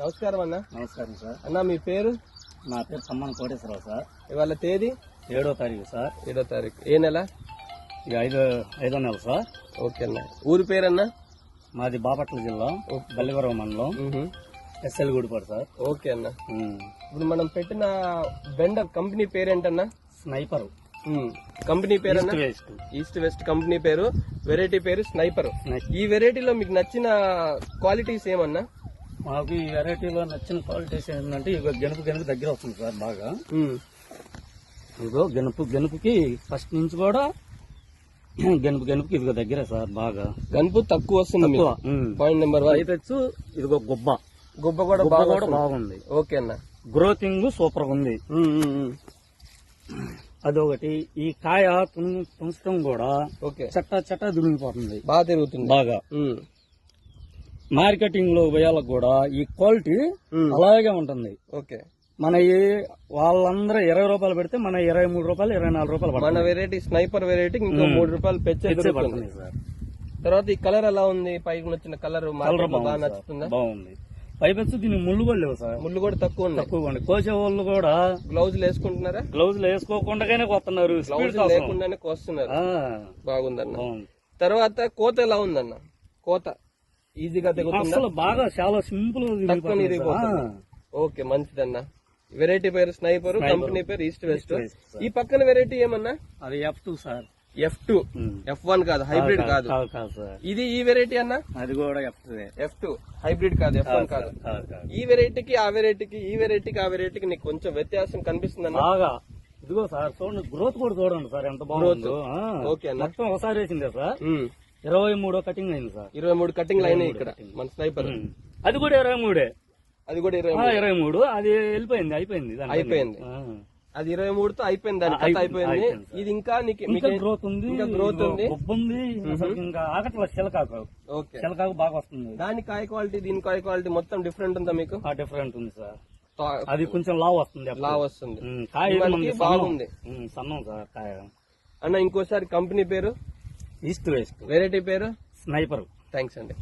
నమస్కారం అన్న. నమస్కారం సార్. అన్న మీ పేరు? నా పేరు సమ్మన్ కోటేశ్వరరావు సార్. ఇవాళ తేదీ? ఏడో తారీఖు సార్. ఏడో తారీఖు. ఏ నెల? ఇక ఐదో ఐదో నెల సార్. ఓకే అన్న. ఊరి పేరన్నా? మాది బాపట్ల జిల్లా బల్లివరం మండలం. SL Gudipadu sir. ఓకే అన్న. ఇప్పుడు మనం పెట్టిన బెండ కంపెనీ పేరేంటన్నా? స్నైపర్. కంపెనీ పేరన్నా? వేస్ట్. ఈస్ట్ వెస్ట్ కంపెనీ పేరు. వెరైటీ పేరు స్నైపర్. ఈ వెరైటీలో మీకు నచ్చిన క్వాలిటీస్ ఏమన్నా? మాకు ఈ వెరైటీలో నచ్చిన క్వాలిటీస్ ఏంటంటే ఇక గెనుపు గెనుపు దగ్గర వస్తుంది సార్ బాగా. ఇదిగో గెనుపు గెనుపుకి ఫస్ట్ నుంచి కూడా గెనుపు గెనుపుకి ఇదిగో దగ్గర సార్ బాగా. గనుపు తక్కువ వస్తుంది. పాయింట్ నెంబర్ వన్ ఇదిగో గుబ్బ. గుబ్బ కూడా బాగా. బాగుంది. ఓకే అన్న. గ్రోతింగ్ సూపర్ ఉంది. అదొకటి. ఈ కాయ తుంచడం కూడా ఓకే. చట్ట చట్ట దురిగిపోతుంది బాగా తిరుగుతుంది. బాగా. మార్కెటింగ్లో వేయాలకు కూడా ఈ క్వాలిటీ. అలాగే ఉంటుంది. ఓకే. మన ఈ వాళ్ళందరూ ఇరవై రూపాయలు పెడితే మన ఇరవై మూడు రూపాయలు ఇరవై నాలుగు రూపాయలు మన పడుతుంది వెరైటీ స్నైపర్ వెరైటీ ఇంకో. మూడు రూపాయలు పెచ్చే దొరుకుతుంది. పడుతుంది సార్. తర్వాత ఈ కలర్ ఎలా ఉంది? పైకి వచ్చిన కలర్ బాగా నచ్చుతుందా. బాగుంది. పైపెచ్చు దీనికి ముళ్ళు కూడా లేవు సార్. ముళ్ళు కూడా తక్కువ ఉంది కోసే వాళ్ళు కూడా గ్లౌజులు వేసుకుంటున్నారా? గ్లౌజులు వేసుకోకుండానే కొస్తున్నారు కోసం. లేకుండానే కోస్తున్నారు. బాగుందన్న. బాగుంది. తర్వాత కోత ఎలా ఉందన్న? కోత. ఈజీగా అసలు బాగా చాలా సింపుల్ తక్కువ ఇరిగిపోతుంది ఓకే మంచిదన్న. వెరైటీ పేరు స్నైపర్ కంపెనీ పేరు ఈస్ట్ వెస్ట్ ఈ పక్కన వెరైటీ ఏమన్నా? అది F two sir F two F one కాదు హైబ్రిడ్ కాదు ఇది ఈ వెరైటీ అన్న? అది కూడా F two F two hybrid కాదు ఎఫ్ వన్ కాదు ఈ వెరైటీకి ఆ వెరైటీకి ఈ వెరైటీకి ఆ వెరైటీకి నీకు కొంచెం వ్యత్యాసం కనిపిస్తుందన్న? బాగా. ఇదిగో సార్ చూడండి గ్రోత్ కూడా చూడండి సార్ ఎంత బాగుందో. ఓకే అన్న. మొత్తం ఒకసారి వేసిందే సార్. ఇరవై మూడో కటింగ్ అయింది సార్. ఇరవై మూడు కటింగ్లు అయినాయి ఇక్కడ మన స్నైపర్. అది కూడా ఇరవై మూడే. అది కూడా ఇరవై ఇరవై మూడు అది వెళ్ళిపోయింది అయిపోయింది. అయిపోయింది. అది ఇరవై మూడుతో అయిపోయింది దాని కథ అయిపోయింది. ఇది ఇంకా నీకు ఇంకా మీకే- గ్రోత్ ఉంది ఇంకా growth ఉంది. ఉంది. ఇంకా ఆగట్ల చిలకాకు. ఓకే. చిలకాకు బాగా వస్తుంది. దాని కాయ క్వాలిటీ దీని కాయ క్వాలిటీ మొత్తం డిఫరెంట్ ఉందా మీకు? డిఫరెంట్ ఉంది సార్. అది కొంచెం లావ్ వస్తుంది అప్పుడు. లా వస్తుంది. కాయ బాగుంది. సన్నం సార్ కాయ. అన్న ఇంకోసారి కంపెనీ పేరు? East West. వెరైటీ పేరు? స్నైపర్. థ్యాంక్స్ అండి.